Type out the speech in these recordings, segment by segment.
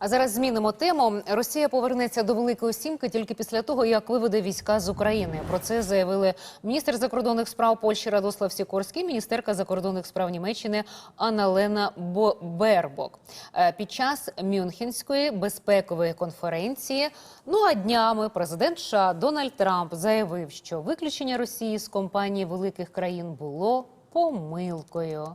А зараз змінимо тему. Росія повернеться до Великої Сімки тільки після того, як виведе війська з України. Про це заявили міністр закордонних справ Польщі Радослав Сікорський, міністерка закордонних справ Німеччини Анна-Лена Бербок Е, під час Мюнхенської безпекової конференції. Ну а днями президент США Дональд Трамп заявив, що виключення Росії з компанії великих країн було помилкою.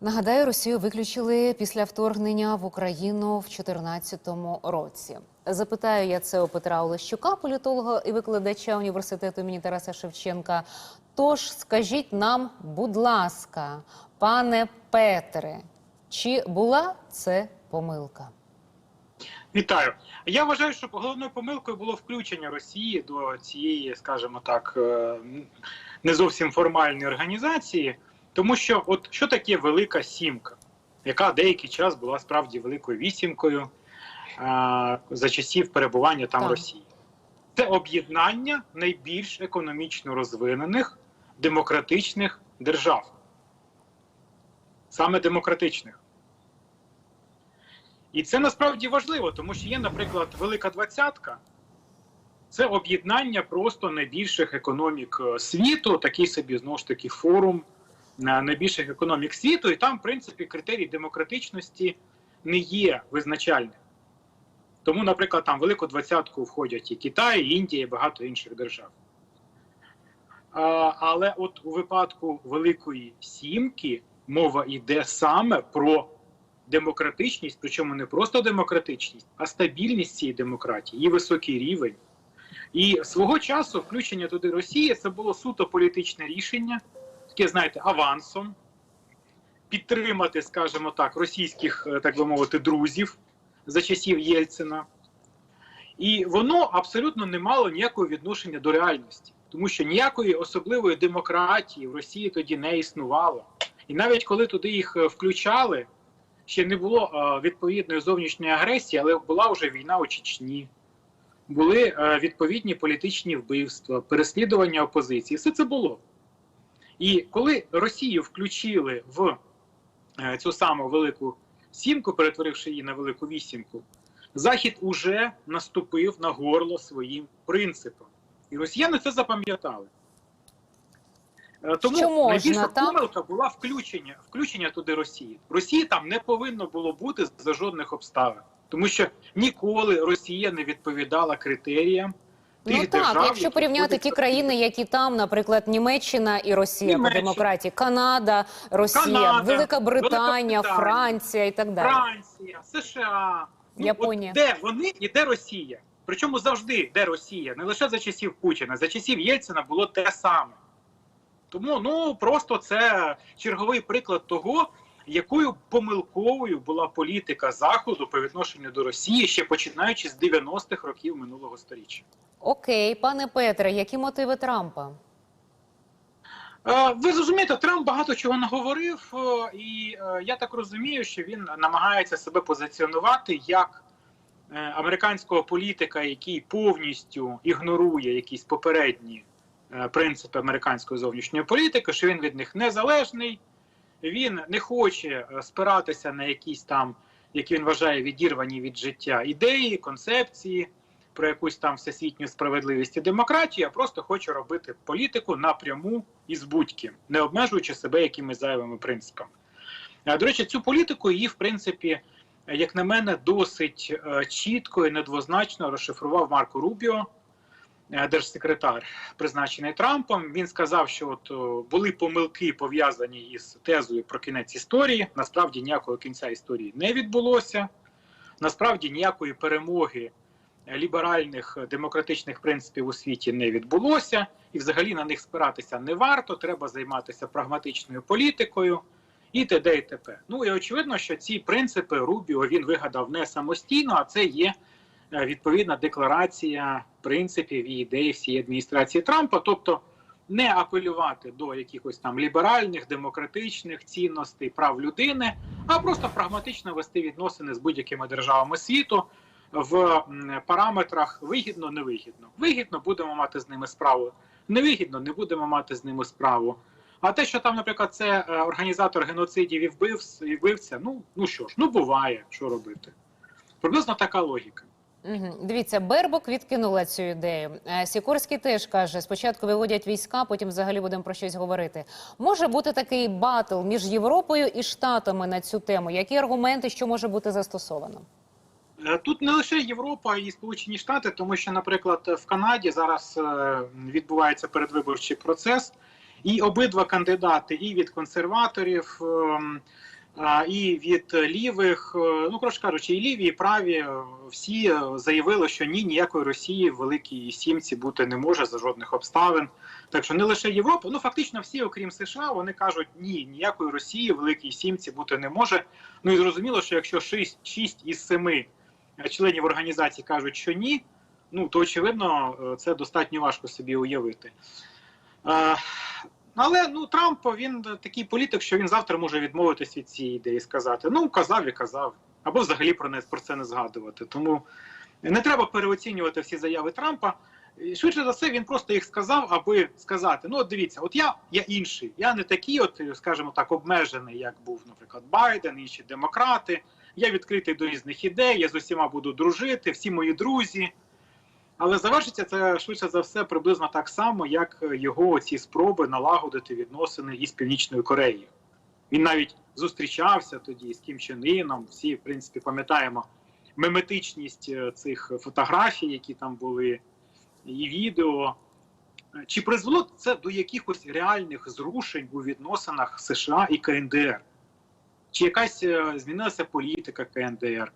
Нагадаю, Росію виключили після вторгнення в Україну в 2014 році. Запитаю я це у Петра Олещука, політолога і викладача університету імені Тараса Шевченка. Тож скажіть нам, будь ласка, пане Петре, чи була це помилка? Вітаю. Я вважаю, що головною помилкою було включення Росії до цієї, скажімо так, е, не зовсім формальної організації, тому що от що таке Велика Сімка, яка деякий час була справді великою вісімкою а, за часів перебування там Так. Росії. Це об'єднання найбільш економічно розвинених демократичних держав. Саме демократичних. І це насправді важливо, тому що є, наприклад, Велика Двадцятка. Це об'єднання просто найбільших економік е, світу, такий собі знову ж таки форум найбільших економік світу, і там, в принципі, критерій демократичності не є визначальним. Тому, наприклад, там в Велику Двадцятку входять і Китай, і Індія, і багато інших держав. А, але от у випадку Великої Сімки мова йде саме про демократичність, причому не просто демократичність, а стабільність цієї демократії, її високий рівень. І свого часу включення туди Росії це було суто політичне рішення, таке, знаєте, авансом підтримати, скажімо так, російських, е, так би мовити, друзів за часів Єльцина. І воно абсолютно не мало ніякого відношення до реальності, тому що ніякої особливої демократії в Росії тоді не існувало. І навіть коли туди їх е, включали, ще не було е, відповідної зовнішньої агресії, але була вже війна у Чечні, були відповідні політичні вбивства, переслідування опозиції. Все це було. І коли Росію включили в е, цю саму велику сімку, перетворивши її на велику вісімку, Захід уже наступив на горло своїм принципам. І росіяни це запам'ятали. Е, Тому можна, найбільша так? помилка була включення, включення туди Росії. Росії там не повинно було бути за жодних обставин, тому що ніколи Росія не відповідала критеріям ну так, держав, якщо порівняти ті країни, які там, наприклад, Німеччина і Росія по демократії, Канада, Росія, Канада, Велика Британія, Франція і так далі. Франція, США, ну, Японія. От де вони і де Росія? Причому завжди де Росія, не лише за часів Путіна, за часів Єльцина було те саме. Тому ну просто це черговий приклад того, якою помилковою була політика Заходу по відношенню до Росії, ще починаючи з 90-х років минулого століття. Окей, пане Петре, які мотиви Трампа? Е, Ви зрозумієте, Трамп багато чого наговорив, е, і е, я так розумію, що він намагається себе позиціонувати як американського політика, який повністю ігнорує якісь попередні принципи американської зовнішньої політики, що він від них незалежний, він не хоче спиратися на якісь там, які він вважає, відірвані від життя ідеї, концепції. Про якусь там всесвітню справедливість і демократію, а просто хоче робити політику напряму і з будь-ким, не обмежуючи себе якимись зайвими принципами. Е, До речі, цю політику її, в принципі, е, як на мене, досить е, чітко і недвозначно розшифрував Марко Рубіо, е, держсекретар, призначений Трампом. Він сказав, що от були помилки пов'язані із тезою про кінець історії. Насправді ніякого кінця історії не відбулося. Насправді ніякої перемоги ліберальних е, демократичних принципів у світі не відбулося, і взагалі на них спиратися не варто. Треба займатися прагматичною політикою і т.д. і т.п. Ну і очевидно, що ці принципи Рубіо він вигадав не самостійно, а це є е, відповідна декларація принципів і ідей всієї адміністрації Трампа, тобто. Не апелювати до якихось там ліберальних, демократичних цінностей прав людини, а просто прагматично вести відносини з будь-якими державами світу, в параметрах вигідно, невигідно. Вигідно будемо мати з ними справу. Невигідно не будемо мати з ними справу. А те, що там, наприклад, це е, організатор геноцидів і вбивць, і вбивця, ну ну що ж, ну буває, що робити. Приблизно така логіка. Дивіться, Бербок відкинула цю ідею. Е, Сікорський теж каже: спочатку виводять війська, потім взагалі будемо про щось говорити. Може бути такий батл між Європою і Штатами на цю тему. Які аргументи, що може бути застосовано? Е, Тут не лише Європа і Сполучені Штати, тому що, наприклад, в Канаді зараз е, відбувається передвиборчий процес, і обидва кандидати, і від консерваторів, ем, і від лівих, е, ну коротше кажучи, і ліві, і праві, е, всі е, заявили, що ні, ніякої Росії в Великій Сімці бути не може за жодних обставин. Так що не лише Європа, ну фактично всі, окрім США, вони кажуть, ні, ніякої Росії в Великій Сімці бути не може. Ну і зрозуміло, що якщо 6, 6 із 7 членів організації кажуть, що ні, ну то очевидно, е, це достатньо важко собі уявити. Е, Але ну Трамп він такий політик, що він завтра може відмовитись від цієї ідеї і сказати: ну казав і казав, або взагалі про не про це не згадувати. Тому не треба переоцінювати всі заяви Трампа. Швидше за все, він просто їх сказав, аби сказати: ну, от дивіться, от я, я інший, я не такий, от, скажімо так, обмежений, як був, наприклад, Байден, інші демократи. Я відкритий до різних ідей, я з усіма буду дружити, всі мої друзі. Але завершиться це швидше за все приблизно так само, як його ці спроби налагодити відносини із Північною Кореєю. Він навіть зустрічався тоді з Кім Чен Іном. Всі, в принципі, пам'ятаємо меметичність е, цих фотографій, які там були, і відео. Чи призвело це до якихось реальних зрушень у відносинах США і КНДР? Чи якась е, змінилася політика КНДР?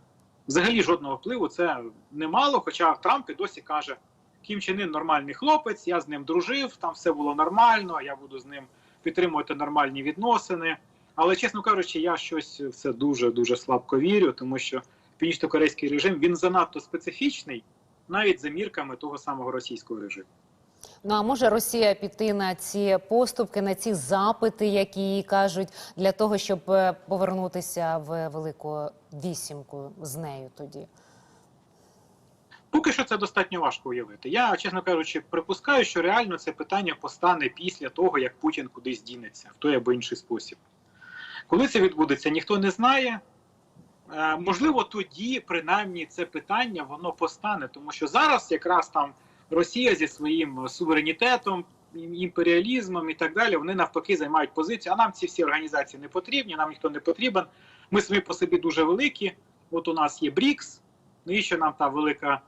Взагалі жодного впливу це немало. Хоча Трамп і досі каже, Кім Чен Ін нормальний хлопець, я з ним дружив, там все було нормально, я буду з ним підтримувати нормальні відносини. Але, чесно кажучи, я щось в це дуже дуже слабко вірю, тому що північно-корейський режим він занадто специфічний, навіть за мірками того самого російського режиму. Ну а може Росія піти на ці поступки, на ці запити, які їй кажуть, для того, щоб е, повернутися в велику вісімку з нею тоді? Поки що це достатньо важко уявити. Я, чесно кажучи, припускаю, що реально це питання постане після того, як Путін кудись дінеться в той або інший спосіб. Коли це відбудеться, ніхто не знає. Е, можливо, тоді, принаймні, це питання воно постане, тому що зараз якраз там Росія зі своїм суверенітетом, імперіалізмом і так далі, вони навпаки займають позицію. А нам ці всі організації не потрібні, нам ніхто не потрібен. Ми самі по собі дуже великі. От у нас є БРІКС, навіщо нам та велика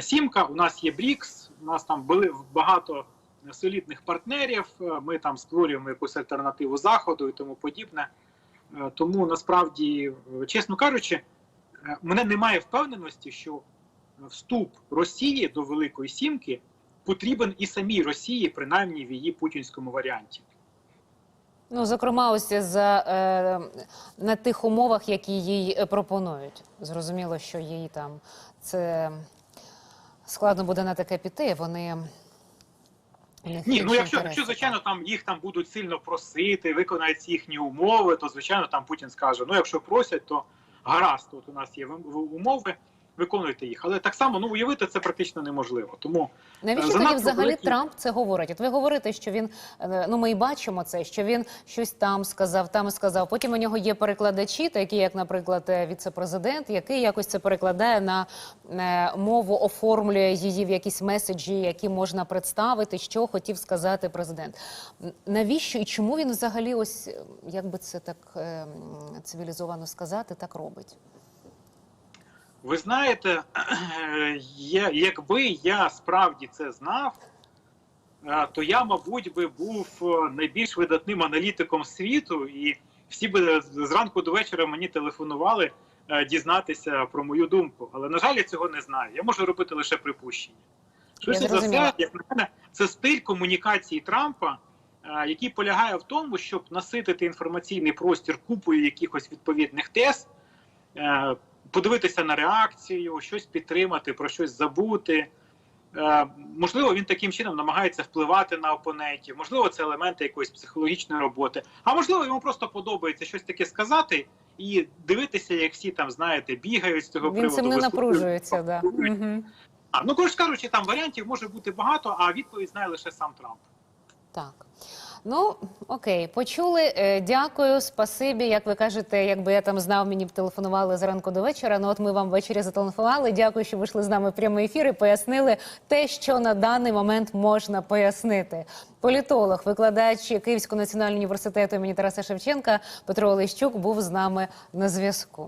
сімка? У нас є БРІКС, у нас там були багато солідних партнерів. е, Ми там створюємо якусь альтернативу заходу і тому подібне. Е, Тому насправді, е, чесно кажучи, е, мене немає впевненості, що вступ Росії до Великої Сімки потрібен і самій Росії, принаймні в її путінському варіанті. Ну, зокрема, ось за е, на тих умовах, які їй е, пропонують. Зрозуміло, що їй там це складно буде на таке піти. Вони Ні, ну якщо, якщо звичайно там їх там будуть сильно просити, виконають їхні умови, то звичайно там Путін скаже: ну якщо просять, то гаразд, от у нас є умови, виконуйте їх. Але так само ну уявити це практично неможливо. Тому Навіщо тоді взагалі великі- Трамп це говорить? От ви говорите, що він е, ну ми і бачимо це, що він щось там сказав, там сказав. Потім у нього є перекладачі, такі як, наприклад, е, віце-президент, який якось це перекладає на е, мову, оформлює її в якісь меседжі, які можна представити, що хотів сказати президент. Навіщо і чому він взагалі, ось е, як би це так е, цивілізовано сказати, так робить? Ви знаєте, якби я справді це знав, е, то я, мабуть, би був е, найбільш видатним аналітиком світу, і всі би зранку до вечора мені телефонували е, дізнатися про мою думку. Але на жаль, я цього не знаю. Я можу робити лише припущення. Швидше за все, як на мене, це стиль комунікації Трампа, який полягає в тому, щоб наситити інформаційний простір купою якихось відповідних тез, подивитися на реакцію, щось підтримати, про щось забути. Е, Можливо, він таким чином намагається впливати на опонентів, можливо, це елементи якоїсь психологічної роботи. А можливо, йому просто подобається щось таке сказати і дивитися, як всі там, знаєте, бігають з цього Він приводу. цим не напружується. Да. Угу. А, ну, коротше кажучи, там варіантів може бути багато, а відповідь знає лише сам Трамп. Так. Ну окей, почули. Е, Дякую, спасибі. Як ви кажете, якби я там знав, мені б телефонували зранку до вечора. Ну от ми вам ввечері зателефонували. Дякую, що вийшли з нами в прямий ефір і пояснили те, що на даний момент можна пояснити. Політолог, викладач Київського національного університету імені Тараса Шевченка Петро Олещук був з нами на зв'язку.